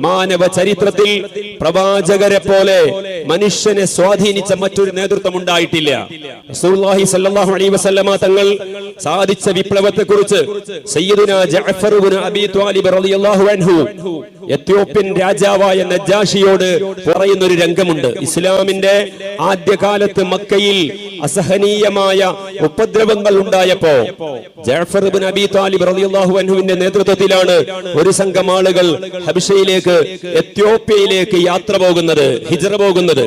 മാനവ ചരിത്രത്തിൽ പ്രവാചകരെ പോലെ മനുഷ്യനെ സ്വാധീനിച്ച മറ്റൊരു നേതൃത്വം ഉണ്ടായിട്ടില്ല റസൂലുള്ളാഹി സ്വല്ലല്ലാഹു അലൈഹി വസല്ലമ തങ്ങൾ സാധിച്ച വിപ്ലവത്തെ കുറിച്ച് സയ്യിദുന ജഅഫർ അബീ ത്വാലിബ് റളിയല്ലാഹു അൻഹു എത്യോപ്യൻ രാജാവായ നജാഷിയോട് പറയുന്ന ഒരു രംഗമുണ്ട്. ഇസ്ലാമിന്റെ ആദ്യകാലത്ത് മക്കയിൽ അസഹനീയമായ ഉപദ്രവങ്ങൾ ഉണ്ടായപ്പോ ജാഫർ ഇബ്നു അബീ ത്വാലിബ് റളിയല്ലാഹു അൻഹുവിന്റെ നേതൃത്വത്തിലാണ് ഒരു സംഘം ആളുകൾ ഹബിഷയിലേക്ക് എത്യോപ്യയിലേക്ക് യാത്ര പോകുന്നത് ഹിജറ പോകുന്നത്.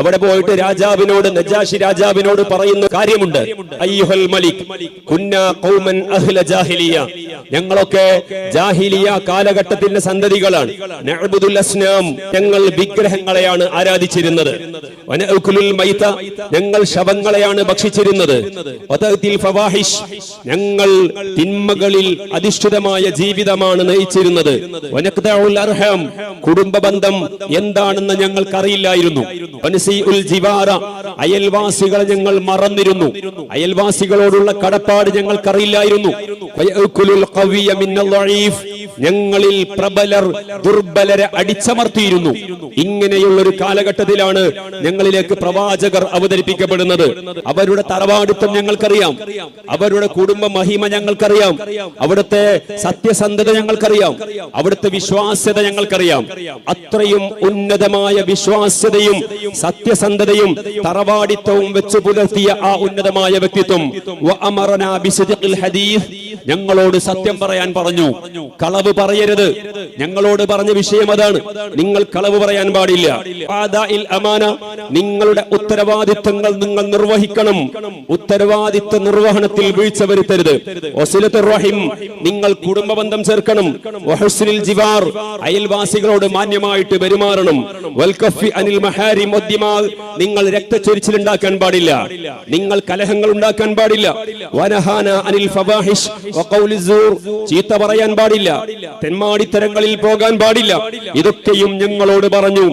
അവിടെ പോയിട്ട് രാജാവിനോട് നജാഷി രാജാവിനോട് പറയുന്ന കാര്യമുണ്ട്. അയ്യുഹൽ മലിക് കുന്ന ഖൗമൻ അഹ്ല ജാഹിലിയ. ഞങ്ങളൊക്കെ ജാഹിലിയ കാലഘട്ടത്തിന്റെ സന്തതികളാണ്. ഞങ്ങൾ വിഗ്രഹങ്ങളെയാണ് ആരാധിച്ചിരുന്നത്. ഞങ്ങൾ ശവങ്ങളെയാണ് ഭക്ഷിച്ചിരുന്നത്. ഞങ്ങൾ തിന്മകളിൽ അധിഷ്ഠിതമായ ജീവിതമാണ് നയിച്ചിരുന്നത്. കുടുംബ ബന്ധം എന്താണെന്ന് ഞങ്ങൾക്കറിയില്ലായിരുന്നു. അയൽവാസികളെ ഞങ്ങൾ മറന്നിരുന്നു. അയൽവാസികളോടുള്ള കടപ്പാട് ഞങ്ങൾക്കറിയില്ലായിരുന്നു. ഞങ്ങളിൽ പ്രബലർ ദുർബലരെ അടിച്ചമർത്തിയിരുന്നു. ഇങ്ങനെയുള്ള ഒരു കാലഘട്ടത്തിലാണ് ഞങ്ങളിലേക്ക് പ്രവാചകർ അവതരിപ്പിക്കപ്പെടുന്നത്. അവരുടെ തറവാടിത്തം ഞങ്ങൾക്കറിയാം. അവരുടെ കുടുംബ മഹിമ ഞങ്ങൾക്കറിയാം. അവിടുത്തെ സത്യസന്ധത ഞങ്ങൾക്കറിയാം. അവിടുത്തെ വിശ്വാസ്യത ഞങ്ങൾക്കറിയാം. അത്രയും ഉന്നതമായ വിശ്വാസ്യതയും സത്യസന്ധതയും തറവാടിത്തവും വെച്ചു പുലർത്തിയ ആ ഉന്നതമായ വ്യക്തിത്വം. ഞങ്ങളോട് സത്യം പറയാൻ പറഞ്ഞു. കളവ് പറയരുത്. ഞങ്ങളോട് പറഞ്ഞ വിഷയം അതാണ്. നിങ്ങൾ കളവ് പറയാൻ പാടില്ല. അമാന. നിങ്ങളുടെ ഉത്തരവാദിത്തങ്ങൾ നിങ്ങൾ നിർവഹിക്കണം. ഉത്തരവാദിത്ത നിർവഹണത്തിൽ വീഴ്ച വരുത്തരുത്. റഹിം. നിങ്ങൾ കുടുംബ ബന്ധം ചേർക്കണം. ജിവാർ. അയൽവാസികളോട് മാന്യമായിട്ട് പെരുമാറണം. വൽകഫി അനിൽ മഹാരിം നിങ്ങൾ രക്തച്ചൊരിച്ചിൽ ഉണ്ടാക്കാൻ പാടില്ല. നിങ്ങൾ കലഹങ്ങൾ ഉണ്ടാക്കാൻ പാടില്ല. വനഹാന അനിൽ ഫവാഹിഷ്. ചീത്ത പറയാൻ പാടില്ല. തെന്മാടിത്തരങ്ങളിൽ പോകാൻ പാടില്ല. ഇതൊക്കെയും ഞങ്ങളോട് പറഞ്ഞു.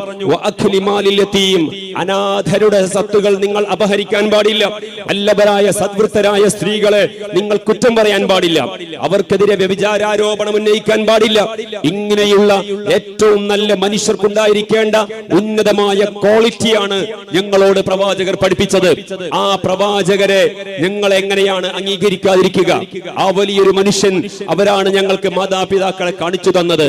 അനാഥരുടെ സത്തുകൾ നിങ്ങൾ അപഹരിക്കാൻ പാടില്ല. വല്ലഭരായ സദ്വൃത്തരായ സ്ത്രീകളെ നിങ്ങൾ കുറ്റം പറയാൻ പാടില്ല. അവർക്കെതിരെ വ്യഭിചാരോപണം ഉന്നയിക്കാൻ പാടില്ല. ഇങ്ങനെയുള്ള ഏറ്റവും നല്ല മനുഷ്യർക്കുണ്ടായിരിക്കേണ്ട ഉന്നതമായ ക്വാളിറ്റിയാണ് ഞങ്ങളോട് പ്രവാചകർ പഠിപ്പിച്ചത്. ആ പ്രവാചകരെ ഞങ്ങൾ എങ്ങനെയാണ് അംഗീകരിക്കാതിരിക്കുക? ആ വലിയൊരു മനുഷ്യൻ അവരാണ് ഞങ്ങൾക്ക് മാതാപിതാക്കളെ കാണിച്ചു തന്നത്.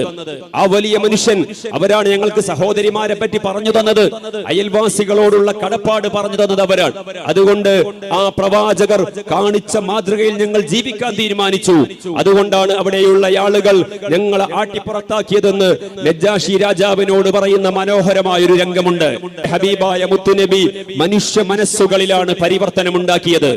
ആ വലിയ മനുഷ്യൻ അവരാണ് ഞങ്ങൾക്ക് സഹോദരിമാരെ പറ്റി പറഞ്ഞു തന്നത്. അയൽവാസികളോടുള്ള കടപ്പാട് പറഞ്ഞു തന്നത് അവരാണ്. അതുകൊണ്ട് ആ പ്രവാചകർ കാണിച്ച മാതൃകയിൽ ഞങ്ങൾ ജീവിക്കാൻ തീരുമാനിച്ചു. അതുകൊണ്ടാണ് അവിടെയുള്ള ആളുകൾ ഞങ്ങളെ ആട്ടിപ്പുറത്താക്കിയതെന്ന് നജ്ജാഷി രാജാവിനോട് പറയുന്ന മനോഹരമായൊരു രംഗമുണ്ട്. ഹബീബായ മുത്തുനബി മനുഷ്യ മനസ്സുകളിലാണ് പരിവർത്തനം ഉണ്ടാക്കിയത്